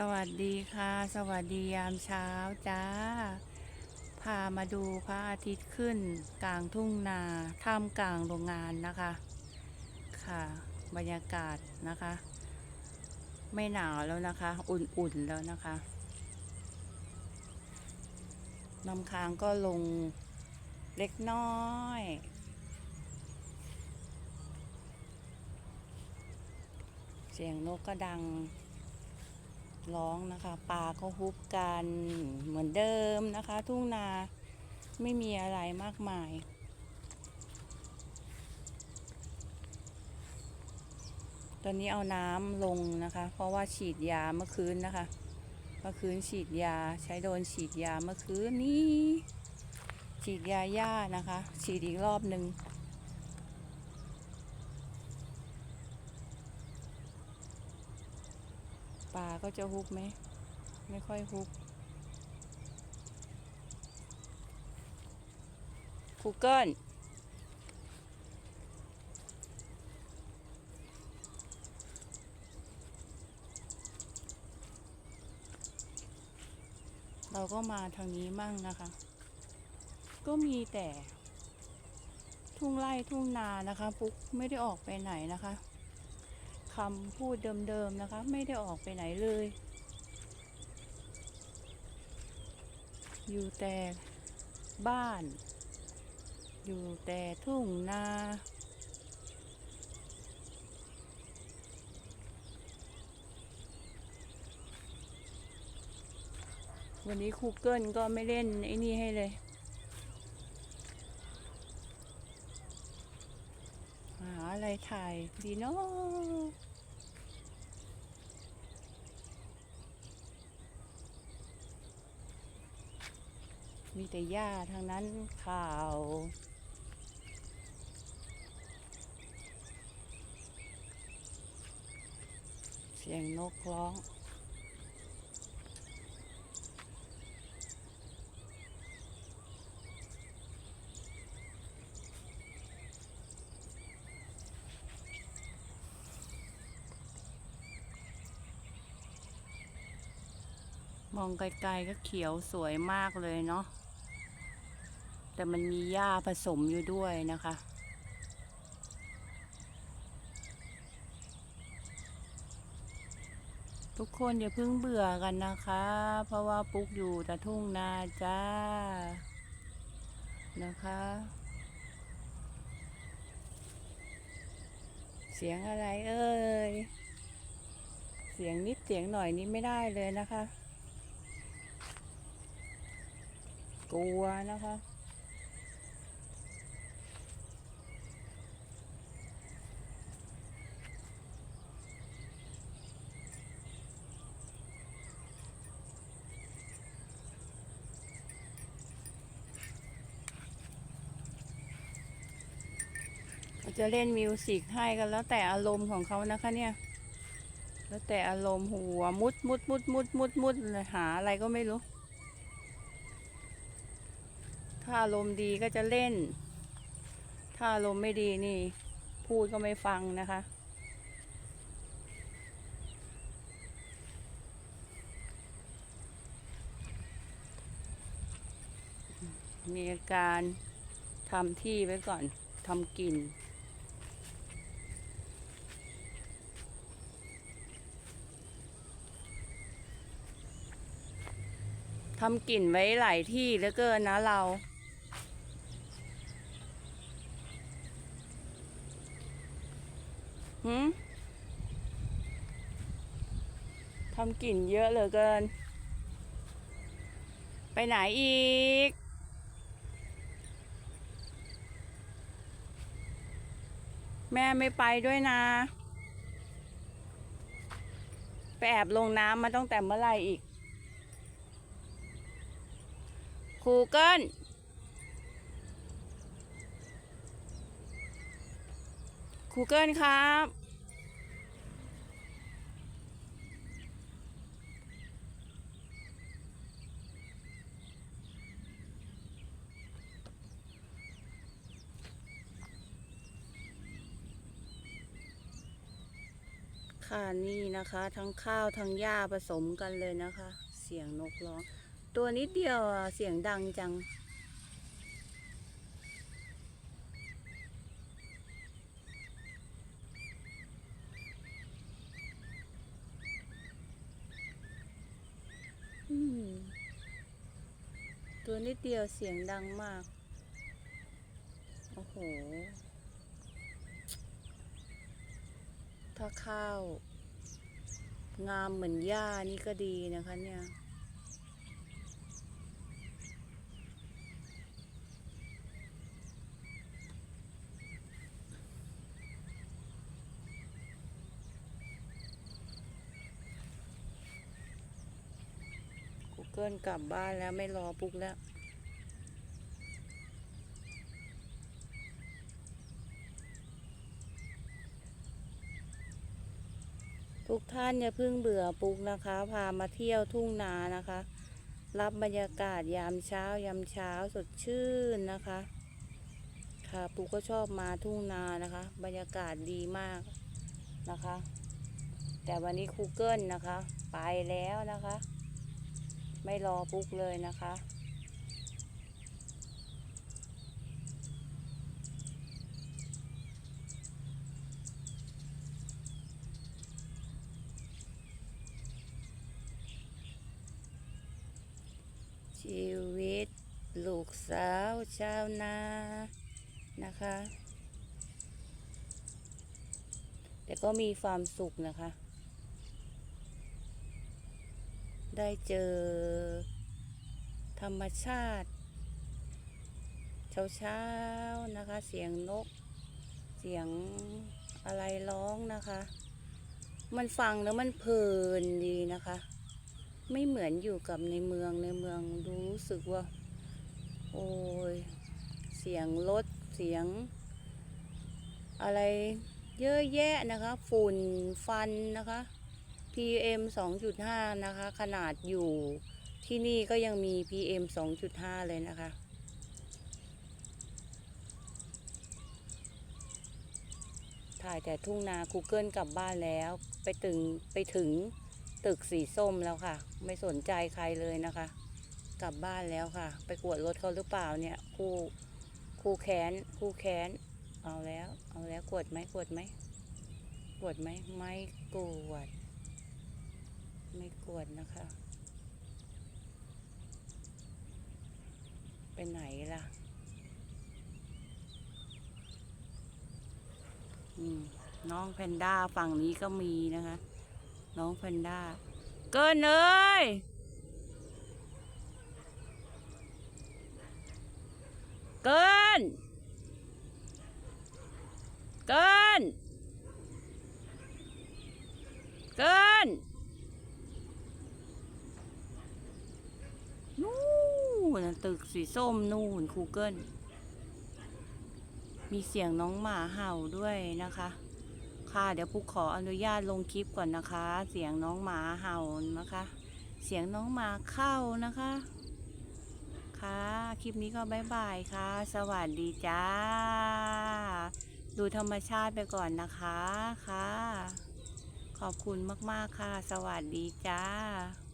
สวัสดีค่ะ สวัสดียามเช้าจ้า พามาดูพระอาทิตย์ขึ้น กลางทุ่งนาท่ามกลางโรงงานนะคะ ค่ะ บรรยากาศนะคะ ไม่หนาวแล้วนะคะ อุ่นๆแล้วนะคะน้ำค้างก็ลงเล็กน้อยเสียงนกก็ดัง ร้องนะคะปลาก็ฮุบกันเหมือนเดิมนะคะ ทุ่งนาไม่มีอะไรมากมาย ตอนนี้เอาน้ำลงนะคะ เพราะว่าฉีดยาเมื่อคืนนะคะ เมื่อคืนฉีดยาใช้โดนฉีดยาเมื่อคืนนี้ ฉีดยาหญ้านะคะ ฉีดอีกรอบหนึ่ง ปลาก็จะฮุบไหม ไม่ค่อยฮุบ Google เราก็มาทางนี้มั่งนะคะ ก็มีแต่ ทุ่งไร่ทุ่งนานะคะ ปุ๊กไม่ได้ออกไปไหนนะคะ คำพูดเดิมๆนะคะ ไม่ได้ออกไปไหนเลย อยู่แต่บ้าน อยู่แต่ทุ่งนาวันนี้ครูเกิลก็ไม่เล่นไอ้นี่ให้เลย หาอะไรถ่ายดีเนาะ มีแต่หญ้าทางนั้นข่าว เสียงนกร้องมองไกลๆก็เขียวสวยมากเลยเนาะ แต่มันมีหญ้าผสมอยู่ด้วยนะคะ ทุกคนอย่าเพิ่งเบื่อกันนะคะ เพราะว่าปุ๊กอยู่แต่ทุ่งนาจ้า นะคะ เสียงอะไรเอ่ย เสียงนิดเสียงหน่อยนี้ไม่ได้เลยนะคะ กลัวนะคะ จะเล่นมิวสิกให้กันแล้วแต่อารมณ์ของเขานะคะเนี่ย แล้วแต่อารมณ์หัวมุดมุดมุดมุดมุดมุดหาอะไรก็ไม่รู้ ถ้าอารมณ์ดีก็จะเล่น ถ้าอารมณ์ไม่ดีนี่ พูดก็ไม่ฟังนะคะมีอาการทำที่ไว้ก่อนทำกิน ทำกลิ่นไว้หลายที่เหลือเกินนะเราหืมทำกลิ่นเยอะเหลือเกิน ไปไหนอีก แม่ไม่ไปด้วยนะ ไปแอบลงน้ำมาตั้งแต่เมื่อไหร่อีก ครูเกิลคูเกิลครับ ค่ะนี่นะคะ ทั้งข้าวทั้งหญ้าผสมกันเลยนะคะ เสียงนกร้อง ตัวนิดเดียวเสียงดังจัง ตัวนิดเดียวเสียงดังมาก โอ้โห ถ้าข้าว งามเหมือนหญ้านี่ก็ดีนะคะเนี่ย เกิลกลับบ้านแล้วไม่รอปุ๊กแล้ว ทุกท่านอย่าเพิ่งเบื่อปุ๊กนะคะ พามาเที่ยวทุ่งนานะคะ รับบรรยากาศยามเช้ายามเช้าสดชื่นนะคะ ค่ะปุ๊กก็ชอบมาทุ่งนานะคะ บรรยากาศดีมากนะคะ แต่วันนี้ครูเกิลนะคะ ไปแล้วนะคะ ไม่รอปุ๊กเลยนะคะ ชีวิต ลูกสาวชาวนานะคะ แต่ก็มีความสุขนะคะ ได้เจอ ธรรมชาติ เช้าๆนะคะ เสียงนก เสียงอะไรร้องนะคะ มันฟังแล้วมันเพลินดีนะคะ ไม่เหมือนอยู่กับในเมืองในเมืองรู้สึกว่า โอ้ยเสียงรถเสียง อะไรเยอะแยะนะคะ ฝุ่นฟันนะคะ PM 2.5 นะคะ ขนาดอยู่ที่นี่ก็ยังมี PM 2.5 เลยนะคะ ถ่ายแต่ทุ่งนา Google กลับบ้านแล้ว ไปถึงไปถึงตึกสีส้มแล้วค่ะ ไม่สนใจใครเลยนะคะ กลับบ้านแล้วค่ะ ไปกวดรถเขาหรือเปล่าเนี่ยคู่คู่แขนคู่แขนเอาแล้ว เอาแล้วกวดไหมกวดไหมกวดไหมไม่กวด ไม่กวดนะคะ ไปไหนล่ะ น้องแพนด้าฝั่งนี้ก็มีนะคะ น้องแพนด้า เกินเลยเกิน เกิน เกิน นน่ะตึกสีส้มนู่นคูเกิลมีเสียงน้องหมาเห่าด้วยนะคะ ค่ะเดี๋ยวปุ๊กขออนุญาตลงคลิปก่อนนะคะ เสียงน้องหมาเห่านะคะ เสียงน้องหมาเข้านะคะ ค่ะ คลิปนี้ก็บายบายค่ะ สวัสดีจ้า ดูธรรมชาติไปก่อนนะคะค่ะ ขอบคุณมาก ๆ ค่ะ สวัสดีจ้า